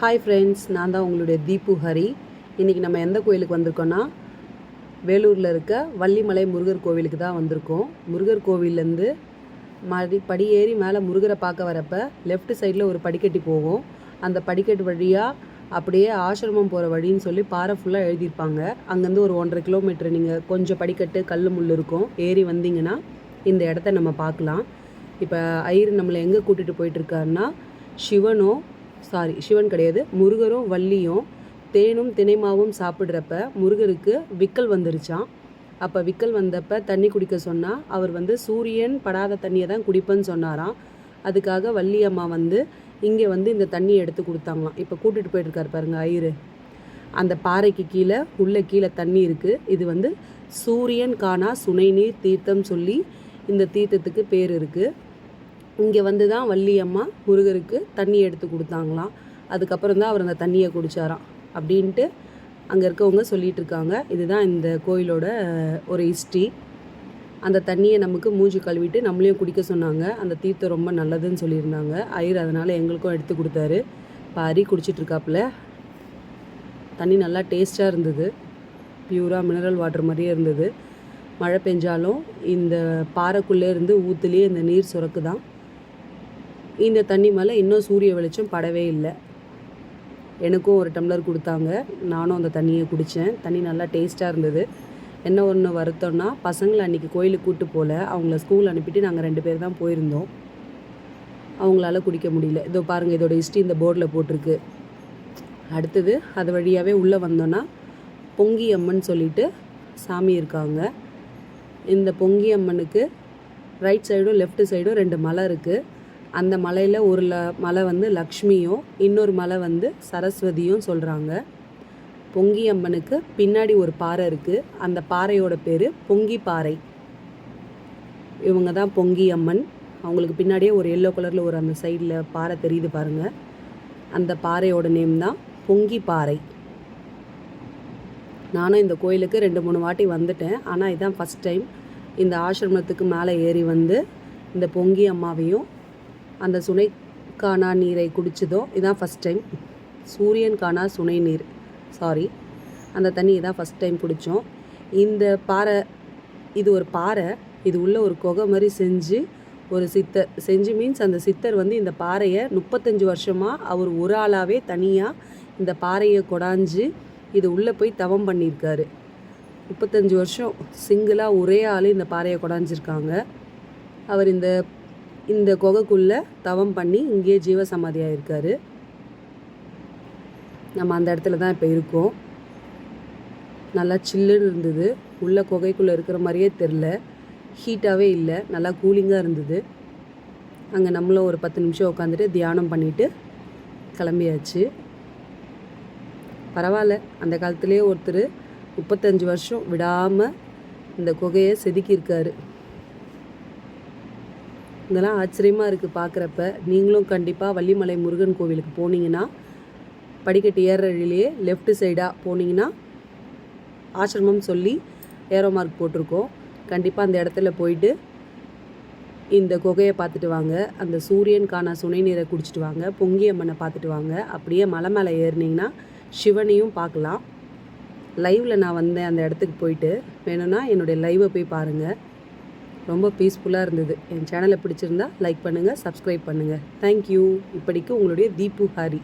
Hi friends நான் தான் உங்களுடைய தீபு ஹரி. இன்றைக்கி நம்ம எந்த கோயிலுக்கு வந்திருக்கோன்னா வேலூரில் இருக்க வள்ளிமலை முருகர் கோவிலுக்கு தான் வந்திருக்கோம். முருகர் கோவில்லேருந்து மடி படி ஏறி மேலே முருகரை பார்க்க வரப்ப லெஃப்ட் சைடில் ஒரு படிக்கட்டி போகும். அந்த படிக்கட்டு வழியாக அப்படியே ஆசிரமம் போகிற வழின்னு சொல்லி பாறை ஃபுல்லாக எழுதியிருப்பாங்க. அங்கேருந்து ஒரு ஒன்றரை கிலோமீட்டர் நீங்கள் கொஞ்சம் படிக்கட்டு கல் முள் இருக்கும். ஏறி வந்தீங்கன்னா இந்த இடத்த நம்ம பார்க்கலாம். இப்போ ஐயர் நம்மளை எங்கே கூட்டிகிட்டு போயிட்டுருக்காருன்னா சிவனும் சாரி சிவன் கிடையாது. முருகரும் வள்ளியும் தேனும் தினைமாவும் சாப்பிட்றப்ப முருகருக்கு விக்கல் வந்துருச்சான் அப்போ விக்கல் வந்தப்ப தண்ணி குடிக்க சொன்னால் அவர் வந்து சூரியன் படாத தண்ணியை தான் குடிப்பேன்னு சொன்னாராம். அதுக்காக வள்ளி அம்மா வந்து இங்கே வந்து இந்த தண்ணியை எடுத்து கொடுத்தாங்களாம். இப்போ கூட்டிகிட்டு போயிட்டுருக்காரு பாருங்க ஐயரு. அந்த பாறைக்கு கீழே உள்ள கீழே தண்ணி இருக்குது இது வந்து சூரியன் காணா சுனைநீர் தீர்த்தம் சொல்லி இந்த தீர்த்தத்துக்கு பேர் இருக்குது இங்கே வந்து தான் வள்ளியம்மா முருகருக்கு தண்ணி எடுத்து கொடுத்தாங்களாம். அதுக்கப்புறம் தான் அவர் அந்த தண்ணியை குடித்தாராம் அப்படின்ட்டு அங்கே இருக்கவங்க சொல்லிகிட்டு இருக்காங்க. இதுதான் இந்த கோயிலோட ஒரு ஹிஸ்ட்ரி அந்த தண்ணியை நமக்கு மூஞ்சி கழுவிட்டு நம்மளையும் குடிக்க சொன்னாங்க. அந்த தீர்த்தம் ரொம்ப நல்லதுன்னு சொல்லியிருந்தாங்க. ஐயர் அதனால் எங்களுக்கும் எடுத்து கொடுத்தாரு. இப்போ அரி குடிச்சிட்டுருக்காப்புல தண்ணி நல்லா டேஸ்ட்டாக இருந்தது. பியூராக மினரல் வாட்டர் மாதிரியே இருந்தது. மழை பெஞ்சாலும் இந்த பாறைக்குள்ளே இருந்து ஊற்றுலேயே இந்த நீர் சுரக்கு தான் இந்த தண்ணி மேலே இன்னும் சூரிய வெளிச்சம் படவே இல்லை. எனக்கும் ஒரு டம்ளர் கொடுத்தாங்க. நானும் அந்த தண்ணியை குடித்தேன் தண்ணி நல்லா டேஸ்ட்டாக இருந்தது. என்ன ஒன்று வருத்தம்னா பசங்களை அன்றைக்கி கோயிலுக்கு கூப்பிட்டு போகல அவங்கள ஸ்கூல் அனுப்பிட்டு நாங்கள் ரெண்டு பேர் தான் போயிருந்தோம். அவங்களால குடிக்க முடியல. இதோ பாருங்கள் இதோட ஹிஸ்ட்ரி இந்த போர்டில் போட்டிருக்கு. அடுத்தது அது வழியாகவே உள்ளே வந்தோன்னா பொங்கி அம்மன் சொல்லிட்டு சாமி இருக்காங்க. இந்த பொங்கி அம்மனுக்கு ரைட் சைடும் லெஃப்ட் சைடும் ரெண்டு மலை இருக்குது அந்த மலையில் ஒரு ல மலை வந்து லக்ஷ்மியும் இன்னொரு மலை வந்து சரஸ்வதியும் சொல்கிறாங்க பொங்கி அம்மனுக்கு பின்னாடி ஒரு பாறை இருக்குது அந்த பாறையோட பேர் பொங்கி பாறை. இவங்க தான் பொங்கி அம்மன் அவங்களுக்கு பின்னாடியே ஒரு எல்லோ கலரில் ஒரு அந்த சைடில் பாறை தெரியுது பாருங்கள் அந்த பாறையோட நேம் தான் பொங்கி பாறை. நானும் இந்த கோயிலுக்கு ரெண்டு மூணு வாட்டி வந்துட்டேன். ஆனால் இதுதான் ஃபஸ்ட் டைம் இந்த ஆசிரமத்துக்கு மேலே ஏறி வந்து இந்த பொங்கி அம்மாவையும் அந்த சுனை காணா நீரை குடித்ததோ இதான் ஃபஸ்ட் டைம் சூரியன் காணா சுனை நீர் சாரி அந்த தண்ணி இதான் ஃபஸ்ட் டைம் குடித்தோம் இந்த பாறை இது ஒரு பாறை இது உள்ள ஒரு குகை மாதிரி செஞ்சு ஒரு சித்தர் செஞ்சு மீன்ஸ் அந்த சித்தர் வந்து இந்த பாறையை முப்பத்தஞ்சு வருஷமாக அவர் ஒரு ஆளாகவே தனியாக இந்த பாறையை கொடாஞ்சு இது உள்ளே போய் தவம் பண்ணியிருக்காரு. முப்பத்தஞ்சு வருஷம் சிங்கிளாக ஒரே ஆள் இந்த பாறையை கொடாஞ்சிருக்காங்க. அவர் இந்த இந்த குகைக்குள்ளே தவம் பண்ணி இங்கேயே ஜீவசமாதியாக இருக்கார் நம்ம அந்த இடத்துல தான் இப்போ இருக்கோம். நல்லா சில்லுன்னு இருந்தது. உள்ள குகைக்குள்ளே இருக்கிற மாதிரியே தெரில ஹீட்டாகவே இல்லை. நல்லா கூலிங்காக இருந்தது. அங்கே நம்மளும் ஒரு பத்து நிமிஷம் உட்காந்துட்டு தியானம் பண்ணிவிட்டு கிளம்பியாச்சு. பரவாயில்ல. அந்த காலத்துலேயே ஒருத்தர் முப்பத்தஞ்சு வருஷம் விடாமல் இந்த குகையை செதுக்கியிருக்காரு. இதெல்லாம் ஆச்சரியமாக இருக்குது பார்க்குறப்ப நீங்களும் கண்டிப்பாக வள்ளிமலை முருகன் கோவிலுக்கு போனீங்கன்னா படிக்கட்டு ஏற வழியிலேயே லெஃப்ட் சைடாக போனீங்கன்னா ஆசிரமம் சொல்லி ஏரோ மார்க் போட்டிருக்கோம். கண்டிப்பாக அந்த இடத்துல போயிட்டு இந்த குகையை பார்த்துட்டு வாங்க. அந்த சூரியன் காணா சுனை நீரை குடிச்சிட்டு வாங்க. பொங்கி அம்மனை பார்த்துட்டு வாங்க. அப்படியே மலை மேலே ஏறினீங்கன்னா சிவனையும் பார்க்கலாம். லைவில் நான் வந்தேன் அந்த இடத்துக்கு போயிட்டு. வேணும்னா என்னுடைய லைவை போய் பாருங்கள் ரொம்ப பீஸ்ஃபுல்லாக இருந்தது. என் சேனலை பிடிச்சிருந்தா லைக் பண்ணுங்கள் சப்ஸ்கிரைப் பண்ணுங்கள் தேங்க்யூ இப்படிக்கு உங்களுடைய தீபு ஹாரி.